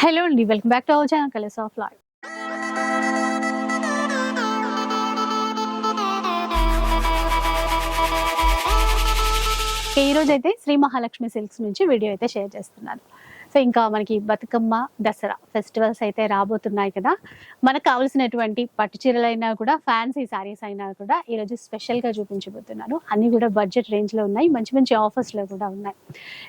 Hello అండి welcome back to our channel colours of life. ఈ రోజైతే అయితే శ్రీ మహాలక్ష్మి సిల్క్స్ నుంచి వీడియో అయితే షేర్ చేస్తున్నాను సో ఇంకా మనకి బతుకమ్మ దసరా ఫెస్టివల్స్ అయితే రాబోతున్నాయి కదా. మనకు కావాల్సినటువంటి పట్టు చీరలైనా కూడా ఫ్యాన్సీ శారీస్ అయినా కూడా ఈరోజు స్పెషల్గా చూపించబోతున్నాను. అన్నీ కూడా బడ్జెట్ రేంజ్లో ఉన్నాయి. మంచి మంచి ఆఫర్స్లో కూడా ఉన్నాయి.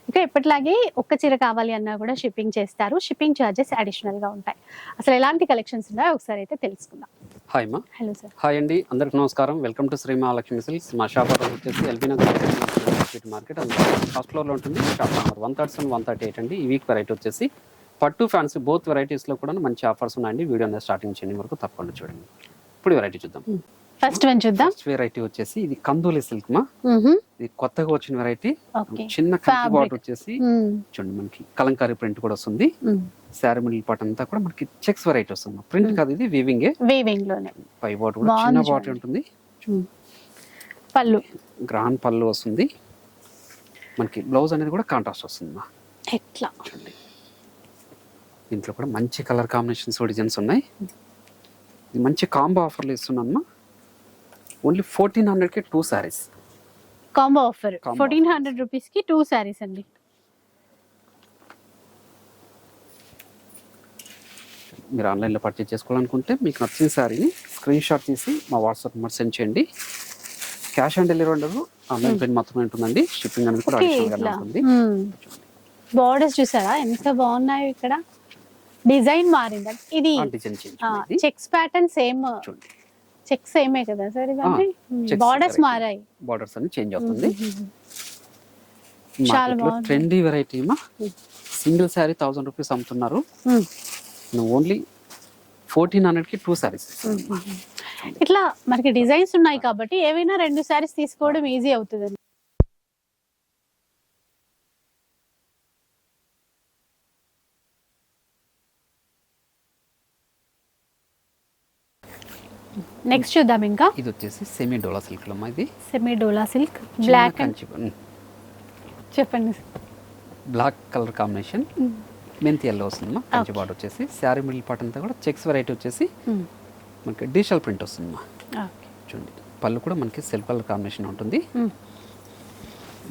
ఇంకా ఎప్పటిలాగే ఒక్క చీర కావాలి అన్నా కూడా షిప్పింగ్ చేస్తారు. షిప్పింగ్ ఛార్జెస్ అడిషనల్గా ఉంటాయి. అసలు ఎలాంటి కలెక్షన్స్ ఉన్నాయో ఒకసారి అయితే తెలుసుకుందాం. హాయ్ మా హలో సార్ హాయ్ అండి అందరికి నమస్కారం. Welcome to Shri Mahalakshmi silks మా షాప్ వచ్చేసి ఎల్బీ నగర్ మార్కెట్ అది ఫస్ట్ ఫ్లోర్లో ఉంటుంది shop number one thirty seven one thirty eight అండి. ఈ వీక్ వెరైటీ వచ్చేసి పట్టు ఫ్యాన్సీ బోత్ వెరైటీస్లో కూడా మంచి ఆఫర్స్ ఉన్నాయండి. వీడియో అనేది స్టార్టింగ్ చేయడం వరకు తప్పకుండా చూడండి. ఇప్పుడు వెరైటీ చూద్దాం. ఫస్ట్ వన్ చూద్దాం. ఫస్ట్ వెరైటీ వచ్చేసి ఇది కందూలి సిల్క్ మా. ఇది కొత్తగా వచ్చిన వెరైటీ చిన్న కంచి. బాట్ వచ్చేసి చూడండి మనకి కలంకారీ ప్రింట్ కూడా వస్తుంది. శారీ మిడిల్ పార్ట్ అంతా కూడా మనకి చెక్స్ వెరైటీ వస్తుంది. ప్రింట్ కాదు ఇది వీవింగే వీవింగ్లోనే. పై బాట్ కూడా చిన్న బాట్. ఉంటుంది. పళ్ళు. గ్రాండ్ పళ్ళు వస్తుంది. మనకి బ్లౌజ్ అనేది కూడా కాంట్రాస్ట్ వస్తుంది మా. ఎట్లా? దీంట్లో కూడా మంచి కలర్ కాంబినేషన్స్ డిజైన్స్ ఉన్నాయి. ఇది మంచి కాంబో ఆఫర్లు ఇస్తున్నాను ఓన్లీ ఫోర్టీన్ హండ్రెడ్కి two saris combo offer. Fourteen hundred రూపీస్కి టూ శారీస్ అండి. మీరు ఆన్లైన్లో పర్చేజ్ చేసుకోవాలనుకుంటే మీకు నచ్చిన శారీని స్క్రీన్ షాట్ తీసి మా వాట్సాప్ నెంబర్ సెండ్ చేయండి. క్యాష్ ఆన్ డెలివరీ ఉండదు. ఆన్లైన్ పేమెంట్ మాత్రమే ఉంటుందండి. షిప్పింగ్ అనేది కూడా ఉంటుంది. బార్డర్స్ చూసారా? ఎంత బాగున్నాయి ఇక్కడ. డిజైన్ మారింది. ఇది చెక్స్ ప్యాటర్న్ సేమ్ చెక్స్ సేమే కదా సార్ ఇవన్నీ బార్డర్స్. మారాయి. బార్డర్స్ అన్ని చేంజ్ అవుతుంది. చాలా బాగుంది. ట్రెండీ వెరైటీ మా సింగిల్ శారీ థౌసండ్ రూపీస్ అమ్ముతున్నారు. ఓన్లీ ఫోర్టీన్ హండ్రెడ్కి టూ శారీస్ ఇట్లా మనకి డిజైన్స్ ఉన్నాయి కాబట్టి ఏవైనా రెండు శారీస్ తీసుకోవడం ఈజీ అవుతుంది నెక్స్ట్ చూద్దాం ఇంకా. ఇది వచ్చేసి సెమీ డోలా సిల్క్లో ఇది సెమీ డోలా సిల్క్ బ్లాక్ చెప్పండి. బ్లాక్ కలర్ కాంబినేషన్ మెంతి ఎల్లో వస్తుందమ్మా కంచి బార్డర్ వచ్చేసి. శారీ మిడిల్ పార్ట్ అంతా కూడా చెక్స్ వెరైటీ వచ్చేసి. మనకి డిజిటల్ ప్రింట్ వస్తుందమ్మా. ఓకే చూడండి పళ్ళు కూడా మనకి సెల్ఫ్ కలర్ కాంబినేషన్ ఉంటుంది.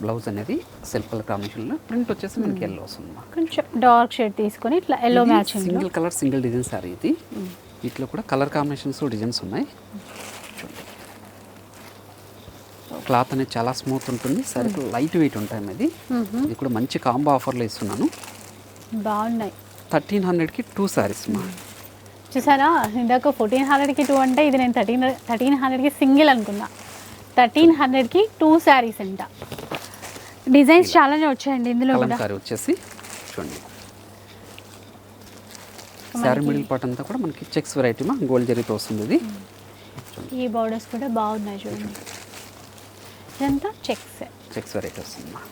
బ్లౌజ్ అనేది సెల్ఫ్ కలర్ కాంబినేషన్లో ప్రింట్ వచ్చేసి మనకి ఎల్లో వస్తుందమ్మా. కొంచెం డార్క్ షేడ్ తీసుకొని ఇట్లా yellow matching single colour single design sari ఇది. వీటిలో కూడా కలర్ కాంబినేషన్స్ డిజైన్స్ ఉన్నాయి. చూడండి. క్లాత్ అనేది చాలా స్మూత్ ఉంటుంది. సరే లైట్ వెయిట్ ఉంటాయి ఇది. ఇది కూడా మంచి కాంబో ఆఫర్లో ఇస్తున్నాను. బాగున్నాయి. థర్టీన్ హండ్రెడ్కి టూ శారీస్ మా చూసారా? ఇందాక ఫోర్టీన్ హండ్రెడ్కి టూ అంటే ఇది నేను థర్టీన్ థర్టీన్ హండ్రెడ్కి సింగిల్ అనుకున్నా. థర్టీన్ హండ్రెడ్కి టూ శారీస్ అంట. డిజైన్స్ చాలానే వచ్చాయండి ఇందులో వచ్చేసి చూడండి. శారీ మిడిల్ పార్ట్ అంతా కూడా మనకి చెక్స్ వెరైటీ మా గోల్డ్ జరీతో వస్తుంది ఇది. ఈ బార్డర్స్ కూడా బాగున్నాయి చూడండి. ఇదంతా చెక్స్. చెక్స్ వెరైటీ వస్తుంది మా.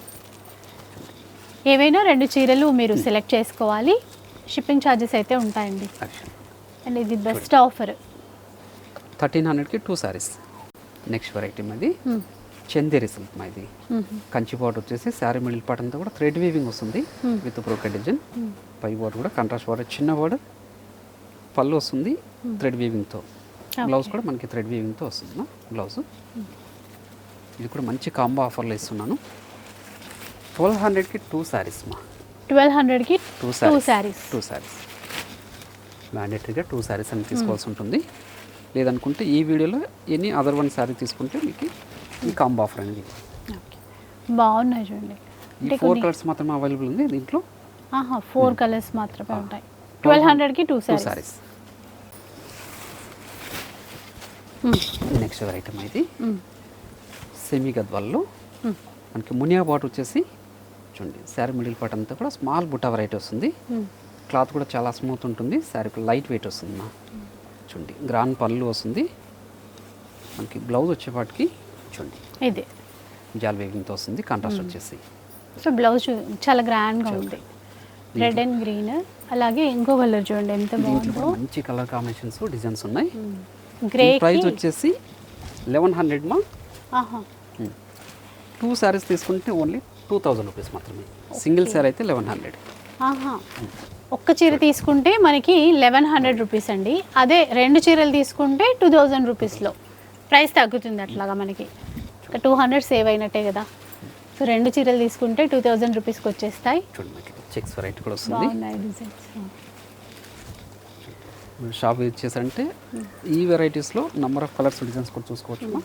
ఏవైనా రెండు చీరలు మీరు సెలెక్ట్ చేసుకోవాలి. షిప్పింగ్ ఛార్జెస్ అయితే ఉంటాయండి. అండ్ ఇది బెస్ట్ ఆఫర్ థర్టీన్ హండ్రెడ్కి టూ శారీస్ నెక్స్ట్ వెరైటీ మాది చందేరి సిల్క్ మా ఇది. కంచి బార్డర్ వచ్చేసి శారీ మిడిల్ పార్ట్ అంతా కూడా థ్రెడ్ వీవింగ్ వస్తుంది. విత్ బ్రోకెడ్ డిజైన్ పై బార్డర్ కూడా కంట్రాస్ట్ బార్డర్ చిన్న బార్డర్ పళ్ళు వస్తుంది థ్రెడ్ వీవింగ్తో బ్లౌజ్ కూడా మనకి థ్రెడ్ వీవింగ్తో వస్తుంది బ్లౌజ్ ఇది కూడా మంచి కాంబో ఆఫర్లో ఇస్తున్నాను. ట్వెల్వ్ హండ్రెడ్కి టూ శారీస్ మా ట్వెల్వ్ హండ్రెడ్కి టూ శారీస్ టూ శారీస్ మ్యాండేటరీగా టూ శారీస్ అని తీసుకోవాల్సి ఉంటుంది లేదనుకుంటే ఈ వీడియోలో ఎనీ అదర్ వన్ శారీ తీసుకుంటే మీకు ఈ కాంబో ఆఫర్ అనేది. బాగున్నాయి చూడండి. ఈ ఫోర్ కలర్స్ మాత్రమే అవైలబుల్ ఉంది దీంట్లో? ఆహా ఫోర్ కలర్స్ మాత్రమే ఉంటాయి. ట్వెల్వ్ హండ్రెడ్కి టూ శారీస్ నెక్స్ట్ ఐటమ్ ఇది? సెమీ గద్వాల్లో మనకి మునియా బాట్ వచ్చేసి చూడండి శారీ మిడిల్ పార్ట్ అంతా కూడా స్మాల్ బుట్ట వెరైటీ వస్తుంది. క్లాత్ కూడా చాలా స్మూత్ ఉంటుంది శారీ లైట్ వెయిట్ వస్తుంది మా. చూడండి గ్రాండ్ పళ్ళు వస్తుంది. మనకి బ్లౌజ్ వచ్చేపాటికి చూడండి. ఇది. జాల్ వేవింగ్తో వస్తుంది కాంట్రాస్ట్ వచ్చేసి. సో బ్లౌజ్ చాలా గ్రాండ్గా ఉంది. రెడ్ అండ్ గ్రీన్ అలాగే ఇంకో కలర్ చూడండి ఎంత బాగుందో. మంచి కలర్ కాంబినేషన్స్ డిజైన్స్ ఉన్నాయి. గ్రే ప్రైస్ వచ్చేసి లెవెన్ హండ్రెడ్ మా. టూ శారీస్ తీసుకుంటే ఓన్లీ టూ థౌజండ్ రూపీస్ మాత్రమే. సింగిల్ శారీ అయితే లెవెన్ హండ్రెడ్ ఆహా. ఒక్క చీర తీసుకుంటే మనకి లెవెన్ హండ్రెడ్ రూపీస్ అండి. అదే రెండు చీరలు తీసుకుంటే టూ థౌజండ్ రూపీస్లో ప్రైస్ తగ్గుతుంది అట్లాగా మనకి. టూ హండ్రెడ్ సేవ్ అయినట్టే కదా. సో రెండు చీరలు తీసుకుంటే టూ థౌజండ్ రూపీస్కి వచ్చేస్తాయి. చెక్స్ వెరైటీ కూడా వస్తుంది. షాప్ యూజ్ చేశారంటే ఈ వెరైటీస్లో నెంబర్ ఆఫ్ కలర్స్ డిజైన్స్ కూడా చూసుకోవచ్చు.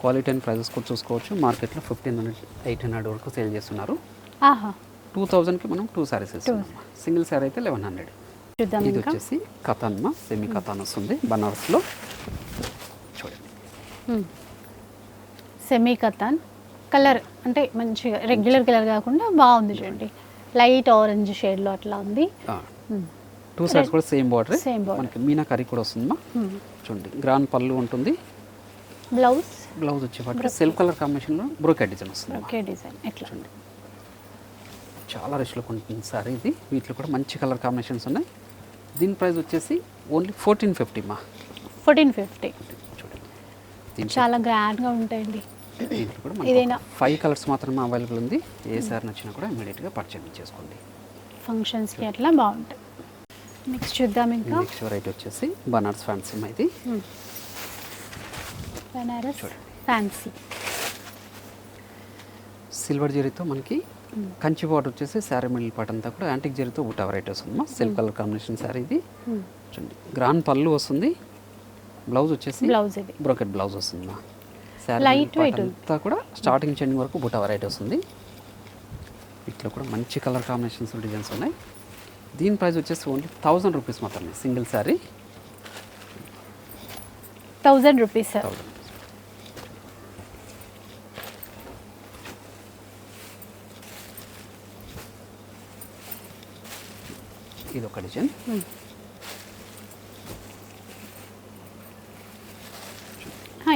క్వాలిటీ అండ్ ప్రైజెస్ కూడా చూసుకోవచ్చు. మార్కెట్లో ఫిఫ్టీన్ హండ్రెడ్ ఎయిట్ హండ్రెడ్ వరకు సేల్ చేస్తున్నారు. ఆహా. టూ థౌజండ్కి మనం టూ సారీస్ ఇస్తున్నాం సింగిల్ సారీ అయితే లెవెన్ హండ్రెడ్ ఇది వచ్చేసి కథాన్మ సెమీ కథాన్ వస్తుంది. బనారస్లో చూడండి. సెమీ కతాన్. కలర్ అంటే మంచిగా రెగ్యులర్ కలర్ కాకుండా బాగుంది చూడండి. లైట్ ఆరెంజ్ షేడ్లో అట్లా ఉంది. Hmm. టూ సైడ్స్ కూడా సేమ్ బార్డర్ border. మనకి మీనా కర్రీ కూడా వస్తుందమ్మా. చూడండి గ్రాండ్ పళ్ళు ఉంటుంది. బ్లౌజ్ బ్లౌజ్ వచ్చేపాటికి సెల్ఫ్ కలర్ కాంబినేషన్లో బ్రోకెట్ డిజైన్ వస్తుంది ఓకే డిజైన్ ఎట్లా? చూడండి. చాలా రిచ్ లుక్ ఉంటుంది సారీ ఇది. వీటిలో కూడా మంచి కలర్ కాంబినేషన్స్ ఉన్నాయి. దీని ప్రైస్ వచ్చేసి ఓన్లీ ఫోర్టీన్ ఫిఫ్టీ మా. ఫోర్టీన్ ఫిఫ్టీ చూడండి. చాలా గ్రాండ్గా ఉంటాయండి. దీంట్లో కూడా ఇదేనా? ఫైవ్ కలర్స్ మాత్రమే అవైలబుల్ ఉంది. ఏ సారీ నచ్చినా కూడా ఇమీడియట్గా పర్చేజ్ చేసుకోండి ఫంక్షన్స్కి అట్లా బాగుంటాయి. నెక్స్ట్ చూద్దాం ఇంకా. నెక్స్ట్ వెరైటీ వచ్చేసి బనార్స్ ఫ్యాన్సీ ఇది. బనారస్ ఫ్యాన్సీ సిల్వర్ జరీతో మనకి కంచి బార్డర్ వచ్చేసి శారీ మిడిల్ పార్ట్ అంతా కూడా యాంటిక్ జరీతో బుట్ట వెరైటీ వస్తుంది సిల్క్ కలర్ కాంబినేషన్ శారీ ఇది. చూడండి. గ్రాండ్ పళ్ళు వస్తుంది. బ్లౌజ్ వచ్చేసి బ్లౌజ్ ఇది. బ్రోకెట్ బ్లౌజ్ వస్తుంది మా. Sari part weight. అంతా కూడా స్టార్టింగ్ చెండింగ్ వరకు బుట్ట వెరైటీ వస్తుంది వీటిలో కూడా మంచి కలర్ కాంబినేషన్స్ డిజైన్స్ ఉన్నాయి. దీని ప్రైస్ వచ్చేసి ఓన్లీ థౌజండ్ రూపీస్ మాత్రమే single sari thousand rupees thousand ఇది ఒక డిజైన్.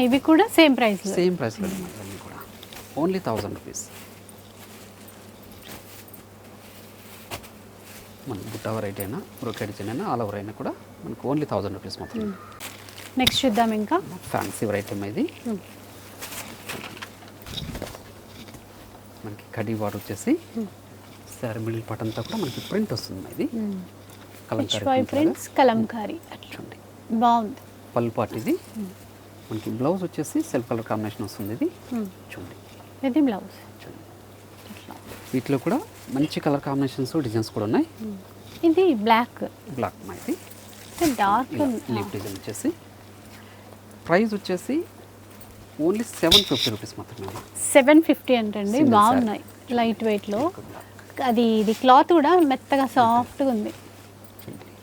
ఇవి కూడా సేమ్ ప్రైస్ సేమ్ ఇవన్నీ కూడా. Only thousand rupees. బుట్ట వెరైటీ అయినా బ్రోకెట్ డిజైన్ అయినా ఆల్ ఓవర్ అయినా కూడా మనకు ఓన్లీ థౌజండ్ రూపీస్ మాత్రం నెక్స్ట్ చూద్దాం ఇంకా. ఫ్యాన్సీ వెరైటీ ఇది. మనకి కడీ వాటర్ వచ్చేసి సారీ మిడిల్ పార్ట్ అంతా కూడా మనకి ప్రింట్ వస్తుంది ఇది. కలంకారీ. ప్రింట్స్ కలంకారీ. చూడండి. బాగుంది. పళ్ళు పార్ట్ ఇది. మనకి బ్లౌజ్ వచ్చేసి సెల్ఫ్ కలర్ కాంబినేషన్ వస్తుంది ఇది. చూడండి. ఇది బ్లౌజ్. వీటిలో కూడా మంచి కలర్ కాంబినేషన్స్ డిజైన్స్ కూడా ఉన్నాయి. ఇది బ్లాక్ బ్లాక్ మా ఇది డార్క్ లీప్ డిజైన్ వచ్చేసి ప్రైస్ వచ్చేసి ఓన్లీ సెవెన్ ఫిఫ్టీ రూపీస్ మాత్రమే. సెవెన్ ఫిఫ్టీ అంటండి బాగున్నాయి లైట్ వెయిట్లో. అది ఇది క్లాత్ కూడా మెత్తగా సాఫ్ట్గా ఉంది.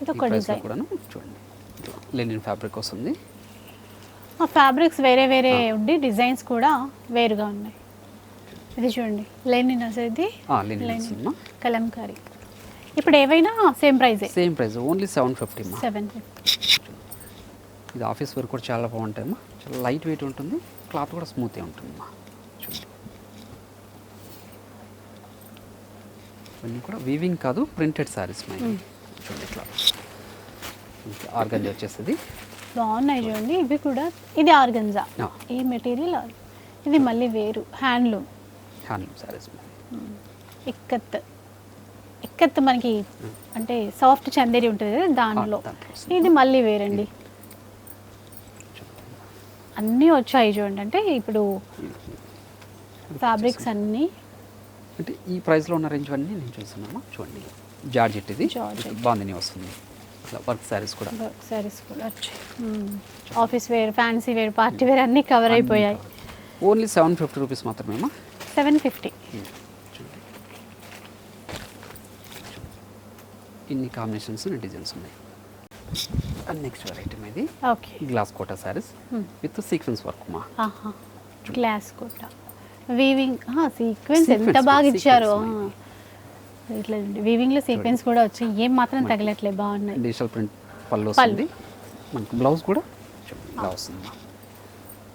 ఇది ఒక design. కూడాను చూడండి. లెనిన్ ఫ్యాబ్రిక్ వస్తుంది. ఆ ఫ్యాబ్రిక్స్ వేరే వేరే ఉండి డిజైన్స్ కూడా వేరుగా ఉన్నాయి. ఇది చూడండి లెనిన్ అసలు ఇది? కలంకారీ. ఇప్పుడు ఏవైనా same ప్రైజే. Same price only seven fifty seven fifty. ఇది ఆఫీస్ వేర్ కూడా చాలా బాగుంటాయమ్మా చాలా లైట్ వెయిట్ ఉంటుంది క్లాత్ కూడా స్మూత్గా ఉంటుందమ్మా చూడండి. ఇవన్నీ కూడా వీవింగ్ కాదు ప్రింటెడ్ శారీస్ మై చూడండి ఇట్లా. ఆర్గంజా వచ్చేస్తుంది. బాగున్నాయి చూడండి ఇవి కూడా. ఇది ఆర్గంజా. ఈ మెటీరియల్ ఇది మళ్ళీ వేరు హ్యాండ్లూమ్. హ్యాండ్లూమ్ శారీస్ ఇక్కత్. ఇక్కత్ మనకి అంటే సాఫ్ట్ చందేరి ఉంటుంది కదా దానిలో. ఇది మళ్ళీ వేరండి. అన్నీ వచ్చాయి చూడండి. అంటే ఇప్పుడు ఫ్యాబ్రిక్స్ అన్నీ. అంటే ఈ ప్రైస్లో ఉన్న రేంజ్ అన్నీ నేను చూస్తున్నామా చూడండి. జార్జెట్ ఇది. బాగుంది వస్తుంది. వర్క్ శారీస్ కూడా. సారీస్ కూడా వచ్చాయి. Office wear fancy wear party wear అన్నీ కవర్ అయిపోయాయి. ఓన్లీ సెవెన్ ఫిఫ్టీ రూపీస్ మాత్రమేమా? సెవెన్ ఫిఫ్టీ చూడండి ఇన్ని కాంబినేషన్స్ డిజైన్స్ ఉన్నాయి. అండ్ నెక్స్ట్ వెరైటీ ఇది okay glass Kota Hmm. With sequins work మా గ్లాస్ కూడా వీవింగ్ సీక్వెన్స్ ఎంత బాగా ఇచ్చారు. ఇట్లా వీవింగ్లో సీక్వెన్స్ కూడా వచ్చాయి. ఏం మాత్రం తగలట్లే బాగున్నాయి. డిజిటల్ ప్రింట్ పళ్ళు వస్తుంది. మనకు బ్లౌజ్ కూడా మా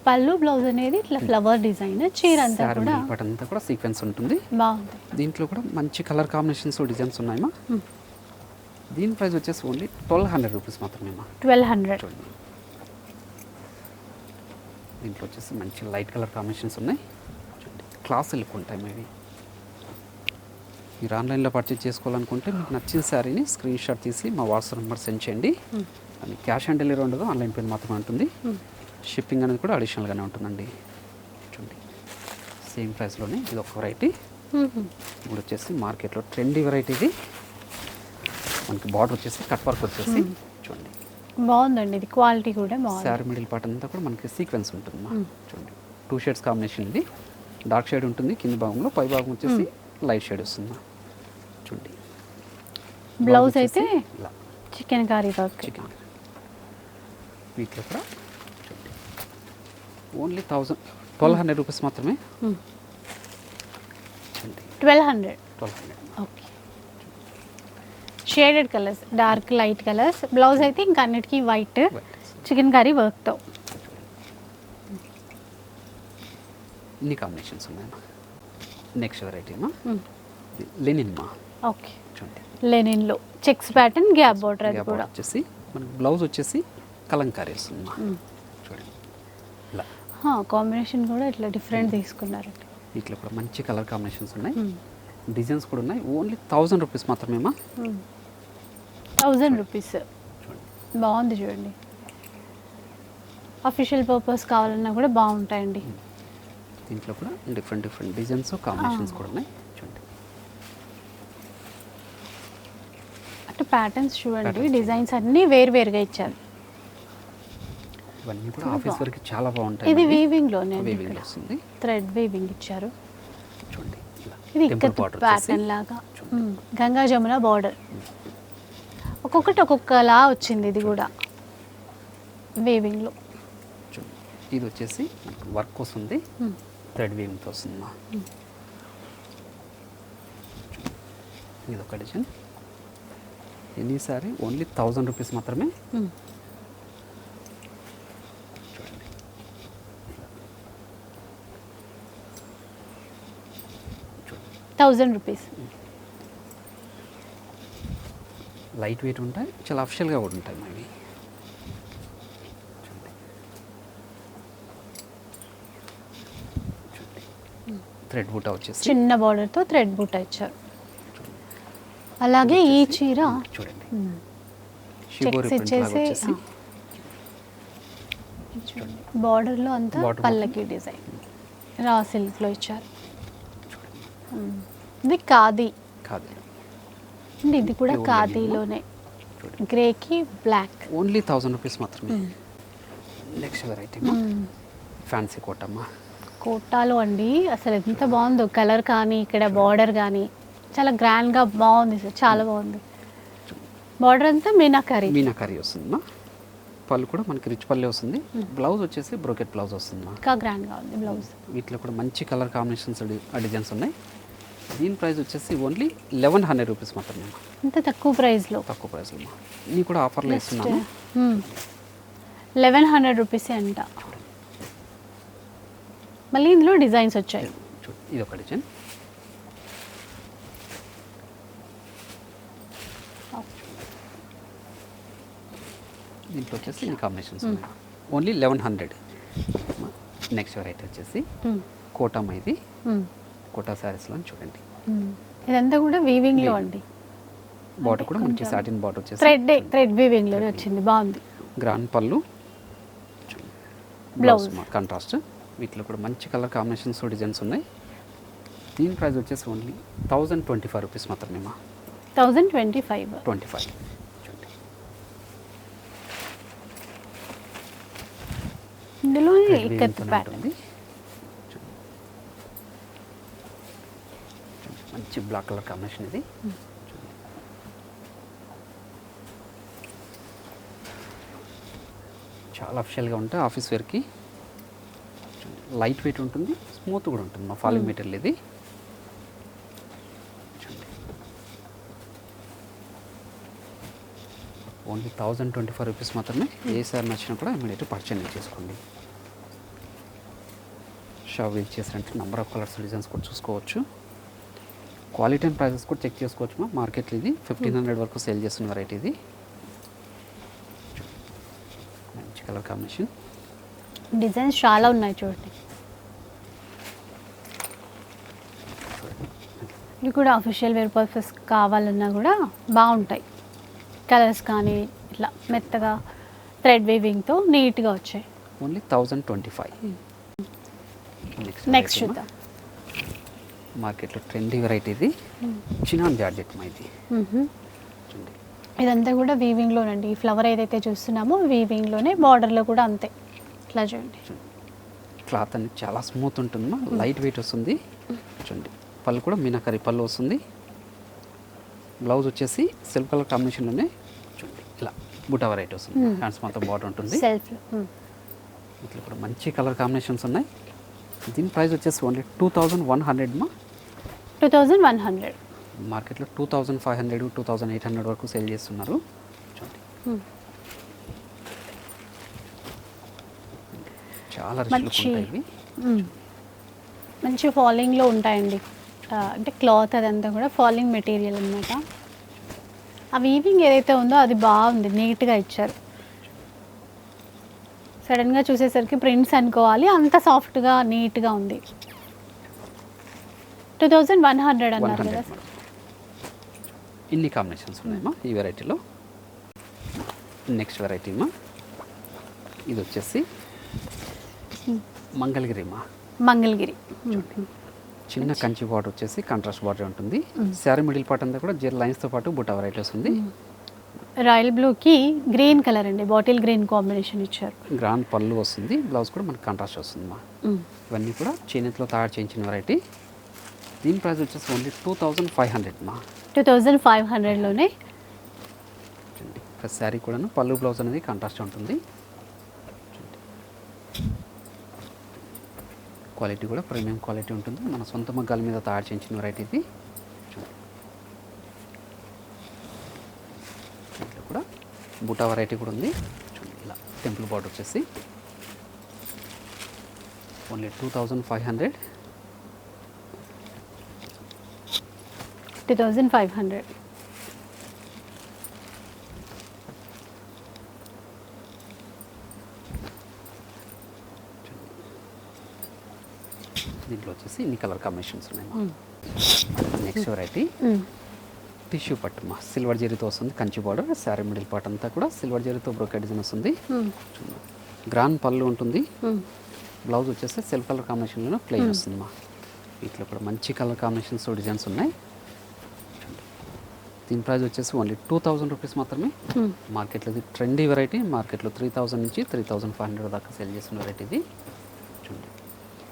పళ్ళు బ్లౌజ్ అనేది ఇట్లా ఫ్లవర్ డిజైన్ చీర అంతా కూడా. అంతా కూడా సీక్వెన్స్ ఉంటుంది. బాగుంది. దీంట్లో కూడా మంచి కలర్ కాంబినేషన్స్ డిజైన్స్ ఉన్నాయమ్మా Hmm. దీని ప్రైస్ వచ్చేసి ఓన్లీ ట్వెల్వ్ హండ్రెడ్ రూపీస్ మాత్రమేమా ట్వెల్వ్ హండ్రెడ్. చూడండి దీంట్లో వచ్చేసి మంచి లైట్ కలర్ కాంబినేషన్స్ ఉన్నాయి. క్లాస్ లుక్ ఉంటాయి మేబీ. మీరు ఆన్లైన్లో పర్చేజ్ చేసుకోవాలనుకుంటే మీకు నచ్చిన శారీని స్క్రీన్ షాట్ తీసి మా వాట్సాప్ నెంబర్ సెండ్ చేయండి. అది క్యాష్ ఆన్ డెలివరీ ఉండదు ఆన్లైన్ పేమెంట్ మాత్రమే ఉంటుంది. షిప్పింగ్ అనేది కూడా అడిషనల్గానే ఉంటుందండి. చూడండి సేమ్ ప్రైస్లోనే ఇది ఒక వెరైటీ ఇప్పుడు వచ్చేసి మార్కెట్లో ట్రెండీ వెరైటీ ఇది. మనకి బార్డర్ వచ్చేసి కట్ వర్క్ వచ్చేసి చూడండి. బాగుందండి ఇది క్వాలిటీ కూడా బాగుంది. శారీ మిడిల్ పార్ట్ అంతా కూడా మనకి సీక్వెన్స్ ఉంటుంది చూడండి. టూ షేడ్స్ కాంబినేషన్ ఇది. డార్క్ షేడ్ ఉంటుంది కింది భాగంలో పై భాగం వచ్చేసి లైట్ షేడ్ వస్తుంది చూడండి. బ్లౌజ్ అయితే చికెన్ కర్రీ వర్క్ చికెన్ వీటిలో కూడా only thousand twelve hundred rupees మాత్రమే. Twelve hundred twelve hundred shaded colours dark light colours blouse అయితే ఇంకా అన్నిటికీ వైట్ చికెన్ కర్రీ వర్క్తో ఇన్ని కాంబినేషన్స్ ఉన్నాయమ్మా నెక్స్ట్ వెరైటీ అమ్మా లెనిన్ మా. ఓకే చూడండి. లెనిన్లో చెక్స్ ప్యాటర్న్ గ్యాప్ బోర్డర్ అది కూడా. వచ్చేసి మనకి బ్లౌజ్ వచ్చేసి కలంకారీ వస్తుందమ్మా చూడండి. ఇలా. కాంబినేషన్ కూడా ఇట్లా డిఫరెంట్ తీసుకున్నారండి వీటిలో కూడా మంచి కలర్ కాంబినేషన్స్ ఉన్నాయి. డిజైన్స్ కూడా ఉన్నాయి. ఓన్లీ థౌజండ్ రూపీస్ మాత్రమేమా? థౌజండ్ రూపీస్ బాగుంది చూడండి. అఫీషియల్ పర్పస్ కావాలన్నా కూడా బాగుంటాయండి. దీంట్లో కూడా డిఫరెంట్ డిఫరెంట్ డిజైన్స్ కాంబినేషన్స్ కూడా ఉన్నాయి. చూడండి అంటే ప్యాటర్న్స్ చూడండి. డిజైన్స్ అన్నీ వేరు వేరుగా ఇచ్చారు. ఇవన్నీ కూడా ఆఫీస్ వరకు చాలా బాగుంటాయి ఇది వీవింగ్లోనే వీవింగ్ వస్తుంది. థ్రెడ్ వీవింగ్ ఇచ్చారు. చూడండి. ఇది బార్డర్ ప్యాటర్న్ లాగా. మ్మ్. గంగా జమున బార్డర్ ఒక్కొక్కటి ఒక్కొక్కలా వచ్చింది ఇది కూడా. వీవింగ్లో. ఇది వచ్చేసి వర్క్ వస్తుంది. థ్రెడ్ వీవింగ్తో వస్తుంది మా. ఇది ఒక design any sari only thousand rupees మాత్రమే థౌజండ్ రూపీస్ లైట్ వెయిట్ ఉంటాయి చాలా అఫిషియల్గా కూడా ఉంటాయి చూడండి. థ్రెడ్ బూటా వచ్చేసి. చిన్న బార్డర్తో థ్రెడ్ బూట ఇచ్చారు. అలాగే ఈ చీర. చూడండి. ఇచ్చేసి వచ్చేసి. బార్డర్లో అంతా పల్లకి డిజైన్. రా సిల్క్లో ఇచ్చారు. ఇది ఖాదీ. కాదు అండ్ ఇది కూడా. ఖాదీలోనే. గ్రేకి బ్లాక్. ఓన్లీ థౌజండ్ రూపీస్ మాత్రమే. Next variety. ఫ్యాన్సీ కోటమ్మ. కోటాలో అండి అసలు ఎంత బాగుందో కలర్ కానీ ఇక్కడ బార్డర్ కానీ. చాలా grand గా బాగుంది సార్ చాలా బాగుంది. బార్డర్ అంతా మీనాకరీ మీనాకరీ వస్తుందమ్మా. పళ్ళు కూడా మనకి రిచ్ పల్లె వస్తుంది. బ్లౌజ్ వచ్చేసి బ్రోకెట్ బ్లౌజ్ వస్తుందమ్మా. ఇంకా grand గా ఉంది బ్లౌజ్. వీటిలో కూడా మంచి కలర్ కాంబినేషన్స్ డిజైన్స్ ఉన్నాయి. దీని ప్రైస్ వచ్చేసి ఓన్లీ లెవెన్ హండ్రెడ్ రూపీస్ మాత్రమే ఇంత తక్కువ ప్రైస్లో. తక్కువ ప్రైస్లో ఇవి కూడా ఆఫర్లో ఇస్తున్నాను లెవెన్ హండ్రెడ్ రూపీస్ అంట. మళ్ళీ ఇందులో డిజైన్స్ వచ్చాయి. ఇది ఒక డిజైన్. దీంట్లో వచ్చేసి ఈ combinations only eleven hundred. Next variety వచ్చేసి మ్మ్. కోటమ్మ ఇది. మ్మ్. కోటా శారీస్లో చూడండి. ఇదంతా కూడా వీవింగ్లో అండి. బాటర్ కూడా మనకి సాటిన్ బాటర్ వచ్చేసి థ్రెడ్ థ్రెడ్ వీవింగ్లోనే వచ్చింది. బాగుంది. గ్రాండ్ పళ్ళు. బ్లౌజ్ కాంట్రాస్ట్ వీటిలో కూడా మంచి కలర్ కాంబినేషన్స్ డిజైన్స్ ఉన్నాయి. దీని ప్రైస్ వచ్చేసి only thousand twenty five rupees మాత్రమే మా. Thousand twenty five twenty five ఇందులో ఇక్కత్ తోనే ప్యాటర్న్ ఉంటుంది. చూడండి. చూడండి. మంచి బ్లాక్ కలర్ కాంబినేషన్ ఇది. చాలా అఫిషియల్గా ఉంటాయి ఆఫీస్ వేర్కి. లైట్ వెయిట్ ఉంటుంది స్మూత్ కూడా ఉంటుంది మా ఫాలింగ్ మెటీరియల్ ఇది. Only thousand twenty five rupees మాత్రమే ఏ సార్ నచ్చినా కూడా ఇమీడియట్ పర్చేజ్ చేసుకోండి. షాప్ విజిట్ చేసారంటే నెంబర్ ఆఫ్ కలర్స్ డిజైన్స్ కూడా చూసుకోవచ్చు. క్వాలిటీ అండ్ ప్రైసెస్ కూడా చెక్ చేసుకోవచ్చు మా మార్కెట్లో ఇది ఫిఫ్టీన్ హండ్రెడ్ వరకు సేల్ చేస్తున్న వెరైటీ ఇది. మంచి కలర్ కాంబినేషన్. డిజైన్స్ చాలా ఉన్నాయి చూడండి. ఇవి కూడా అఫీషియల్ వేర్ పర్పస్ కావాలన్నా కూడా బాగుంటాయి. కలర్స్ కానీ ఇట్లా మెత్తగా థ్రెడ్ వీవింగ్తో నీట్గా వచ్చాయి. Only thousand twenty five next చూద్దాం. మార్కెట్లో ట్రెండీ వెరైటీ ఇది. చినాన్ జార్జెట్ మా ఇది ఇదంతా కూడా వీవింగ్లోనండి ఈ ఫ్లవర్ ఏదైతే చూస్తున్నామో వీవింగ్లోనే బార్డర్లో కూడా అంతే. ఇట్లా చూడండి. క్లాత్ అనేది చాలా స్మూత్ ఉంటుందమ్మా లైట్ వెయిట్ వస్తుంది. చూడండి. పళ్ళు కూడా మీనాకరి పళ్ళు వస్తుంది. బ్లౌజ్ వచ్చేసి సిల్క్ కలర్ కాంబినేషన్లోనే చూడండి. ఇలా బుటా వెరైటీ వస్తుంది. హ్యాండ్స్ మొత్తం బార్డర్ ఉంటుంది. సెల్ఫ్ ఇట్లా కూడా మంచి కలర్ కాంబినేషన్స్ ఉన్నాయి. దీని ప్రైస్ వచ్చేసి only two thousand one hundred మా టూ థౌజండ్ వన్ హండ్రెడ్. మార్కెట్లో two thousand five hundred two thousand eight hundred వరకు సేల్ చేస్తున్నారు. చూడండి. చాలా మంచి మంచి ఫాలింగ్లో ఉంటాయండి. అంటే క్లాత్ అదంతా కూడా ఫాలింగ్ మెటీరియల్ అనమాట ఆ వీవింగ్ ఏదైతే ఉందో అది బాగుంది నీట్గా ఇచ్చారు. సడన్గా చూసేసరికి ప్రింట్స్ అనుకోవాలి అంత సాఫ్ట్గా నీట్గా ఉంది. టూ థౌజండ్ వన్ హండ్రెడ్ అన్నారు కదా ఇన్ని కాంబినేషన్స్ ఉన్నాయమ్మా ఈ వెరైటీలో నెక్స్ట్ వెరైటీ అమ్మా ఇది వచ్చేసి మంగళగిరి. అమ్మా మంగళగిరి చిన్న కంచి బార్డర్ వచ్చేసి కాంట్రాస్ట్ బార్డర్ ఉంటుంది. శారీ మిడిల్ పార్ట్ అంతా కూడా జెర్ లైన్స్తో పాటు బుట్ట వెరైటీ వస్తుంది రాయల్ బ్లూకి గ్రీన్ కలర్ అండి. బాటిల్ గ్రీన్ కాంబినేషన్ ఇచ్చారు. గ్రాండ్ పళ్ళు వస్తుంది. బ్లౌజ్ కూడా మనకి కాంట్రాస్ట్ వస్తుంది మా ఇవన్నీ కూడా చేనేతలో తయారు చేయించిన వెరైటీ దీని ప్రైస్ వచ్చేసి only two thousand five hundred మా. టూ థౌజండ్ ఫైవ్ హండ్రెడ్లోనే? శారీ కూడాను పళ్ళు బ్లౌజ్ అనేది కాంట్రాస్ట్ ఉంటుంది. క్వాలిటీ కూడా ప్రీమియం క్వాలిటీ ఉంటుంది. మన సొంత మగ్గాల మీద తయారు చేయించిన వెరైటీ ఇది. కూడా బుటా వెరైటీ కూడా ఉంది. చూడండి ఇలా టెంపుల్ బార్డర్ వచ్చేసి. Only two thousand five hundred two thousand five hundred దీంట్లో వచ్చేసి ఇన్ని కలర్ కాంబినేషన్స్ ఉన్నాయి. నెక్స్ట్ వెరైటీ టిష్యూ పట్టు మా సిల్వర్ జరీతో వస్తుంది Kanchi border sari middle part అంతా కూడా సిల్వర్ జరీతో బ్రోకెట్ డిజైన్ వస్తుంది. గ్రాండ్ పళ్ళు ఉంటుంది. బ్లౌజ్ వచ్చేసి సెల్ఫ్ కలర్ కాంబినేషన్లో ప్లెయిన్ వస్తుంది మా. వీటిలో కూడా మంచి కలర్ కాంబినేషన్స్ డిజైన్స్ ఉన్నాయి. దీని ప్రైస్ వచ్చేసి ఓన్లీ టూ థౌజండ్ రూపీస్ మాత్రమే. మార్కెట్లో ఇది ట్రెండీ వెరైటీ మార్కెట్లో త్రీ థౌజండ్ నుంచి త్రీ థౌజండ్ ఫైవ్ హండ్రెడ్ దాకా సేల్ చేసిన వెరైటీ ఇది. చూడండి.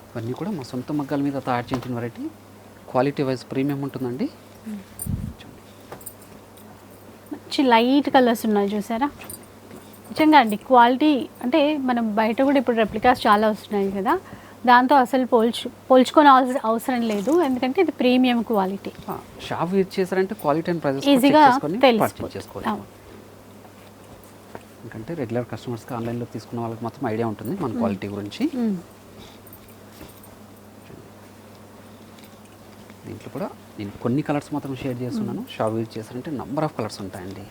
ఇవన్నీ కూడా మా సొంత మగ్గాల మీద తయారు చేసిన వెరైటీ. క్వాలిటీ వైజ్ ప్రీమియం ఉంటుందండి. చూడండి మంచి లైట్ కలర్స్ ఉన్నాయి చూసారా? నిజంగా అండి క్వాలిటీ అంటే మనం బయట కూడా ఇప్పుడు రెప్లికాస్ చాలా వస్తున్నాయి కదా. దాంతో అసలు పోల్చు పోల్చుకొని అవసరం లేదు. ఎందుకంటే ఇది ప్రీమియం క్వాలిటీ. షాప్ యూజ్ చేశారంటే క్వాలిటీ అండ్ ప్రైజెస్ ఈజీగా అవును. ఎందుకంటే రెగ్యులర్ కస్టమర్స్కి ఆన్లైన్లో తీసుకున్న వాళ్ళకి మాత్రం ఐడియా ఉంటుంది మన క్వాలిటీ గురించి. దీంట్లో కూడా నేను కొన్ని కలర్స్ మాత్రం షేర్ చేస్తున్నాను. షాప్ యూజ్ చేశారంటే నంబర్ ఆఫ్ కలర్స్ ఉంటాయండి.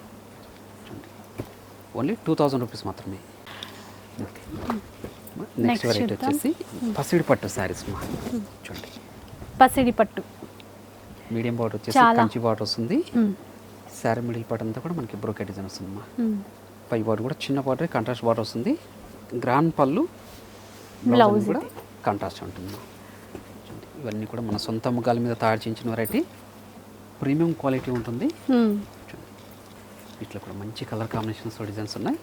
ఓన్లీ టూ థౌజండ్ రూపీస్ మాత్రమే. ఓకే. Next variety. వచ్చేసి పసిడి పట్టు శారీస్ మా. చూడండి. పసిడి పట్టు. మీడియం బార్డర్ వచ్చేసి. కంచి బార్డర్ వస్తుంది. శారీ మిడిల్ పార్ట్ అంతా కూడా మనకి బ్రోకెట్ డిజైన్ వస్తుంది మా. మ్మ్. పై బార్డర్ కూడా చిన్న బార్డర్ కాంట్రాస్ట్ బార్డర్ వస్తుంది. గ్రాండ్ పళ్ళు బ్లౌజ్ కూడా. కాంట్రాస్ట్ ఉంటుంది ఇవన్నీ కూడా మన సొంత ముగ్గాల మీద తయారు చేయించిన వెరైటీ ప్రీమియం క్వాలిటీ ఉంటుంది. చూడండి. వీటిలో కూడా మంచి కలర్ కాంబినేషన్స్ డిజైన్స్ ఉన్నాయి.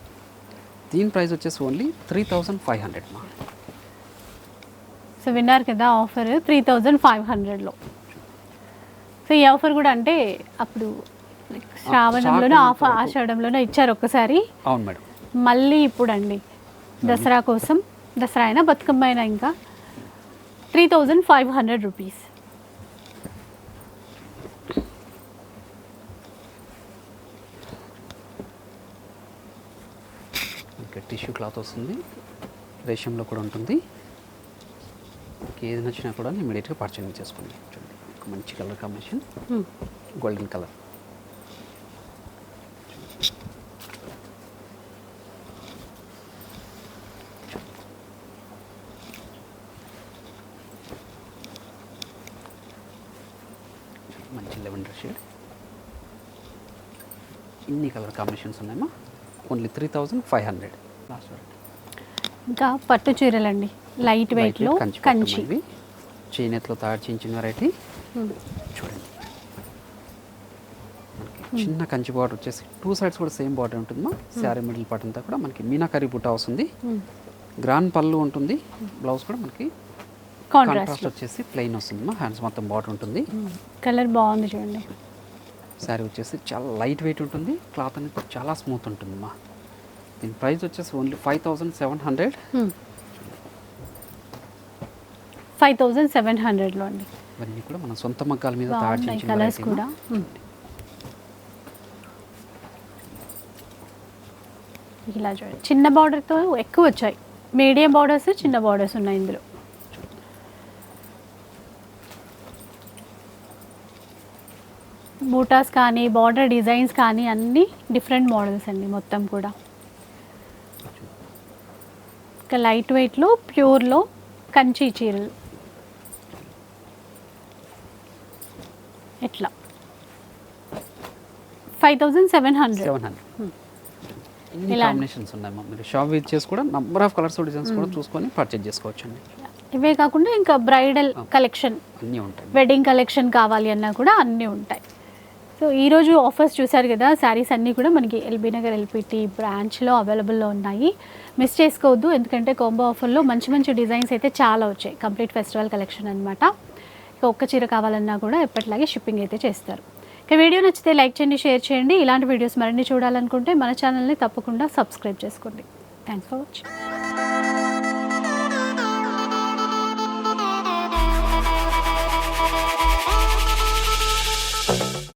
దీని ప్రైస్ వచ్చేసి only three thousand five hundred మా. సో విన్నారు కదా ఆఫర్ త్రీ థౌజండ్ ఫైవ్ హండ్రెడ్లో. సో ఈ ఆఫర్ కూడా అంటే అప్పుడు శ్రావణంలోనో షార్ట్ ఆఫ్ ఆషాఢంలోనో ఇచ్చారు ఒక్కసారి. అవును మేడం. మళ్ళీ ఇప్పుడు అండి దసరా కోసం. దసరా అయినా బతుకమ్మ అయినా ఇంకా three thousand five hundred rupees ఇంకా టిష్యూ క్లాత్ వస్తుంది. రేషంలో కూడా ఉంటుంది. మీకు ఏది నచ్చినా కూడా ఇమీడియట్గా పర్చేజ్ చేసుకోండి. చూడండి ఒక మంచి colour combination golden colour lavender shade ఇన్ని కలర్ కాంబినేషన్స్ ఉన్నాయమ్మా. Only three thousand five hundred ఇంకా పట్టు చీరలండి. లైట్ వెయిట్లో కంచి చేనేతలో తయారు చేయించిన వెరైటీ ఉమ్. చూడండి. చిన్న కంచి బార్డర్ వచ్చేసి టూ సైడ్స్ కూడా సేమ్ బార్డర్ ఉంటుందమ్మా. శారీ మిడిల్ పార్ట్ అంతా కూడా మనకి మీనాకరీ బుట్ట వస్తుంది. గ్రాండ్ పళ్ళు ఉంటుంది. బ్లౌజ్ కూడా మనకి కాంట్రాస్ట్ కాంట్రాస్ట్ వచ్చేసి ప్లెయిన్ వస్తుందమ్మా. హ్యాండ్స్ మొత్తం బార్డర్ ఉంటుంది. కలర్ బాగుంది చూడండి. శారీ వచ్చేసి చాలా లైట్ వెయిట్ ఉంటుంది. క్లాత్ అనేది చాలా స్మూత్ ఉంటుందమ్మా. దీని ప్రైస్ వచ్చేసి only five thousand seven hundred. Five thousand seven హండ్రెడ్లో అండి. ఇవన్నీ కూడా మన సొంత మగ్గాల మీద తయారు చేయించిన కలర్స్ కూడా. ఇలా చూడండి. చిన్న బార్డర్తో ఎక్కువ వచ్చాయి. మీడియం బార్డర్స్ చిన్న బార్డర్స్ ఉన్నాయి ఇందులో. బూటాస్ కానీ బార్డర్ డిజైన్స్ కానీ అన్నీ డిఫరెంట్ మోడల్స్ అండి మొత్తం కూడా. ఇంకా లైట్ వెయిట్లో ప్యూర్లో కంచి చీరలు. ఎట్లా? Five thousand seven hundred. Seven hundred. Combinations ఉన్నాయమ్మా మీరు షాప్ విజిట్ చేసి కూడా నంబర్ ఆఫ్ కలర్స్ డిజైన్స్ కూడా చూసుకొని పర్చేజ్ చేసుకోవచ్చు అండి ఇవే కాకుండా ఇంకా బ్రైడల్ కలెక్షన్ అన్నీ ఉంటాయి. వెడ్డింగ్ కలెక్షన్ కావాలి అన్నా కూడా అన్నీ ఉంటాయి. సో ఈరోజు ఆఫర్స్ చూశారు కదా శారీస్ అన్నీ కూడా మనకి ఎల్బీ నగర్ ఎల్పిటి బ్రాంచ్లో అవైలబుల్లో ఉన్నాయి. మిస్ చేసుకోవద్దు ఎందుకంటే కాంబో ఆఫర్లో మంచి మంచి డిజైన్స్ అయితే చాలా వచ్చాయి. కంప్లీట్ ఫెస్టివల్ కలెక్షన్ అనమాట ఇక ఒక్క చీర కావాలన్నా కూడా ఎప్పటిలాగే షిప్పింగ్ అయితే చేస్తారు. ఇక వీడియో నచ్చితే లైక్ చేయండి షేర్ చేయండి. ఇలాంటి వీడియోస్ మరిన్ని చూడాలనుకుంటే మన ఛానల్ని తప్పకుండా సబ్స్క్రైబ్ చేసుకోండి. Thanks for watching.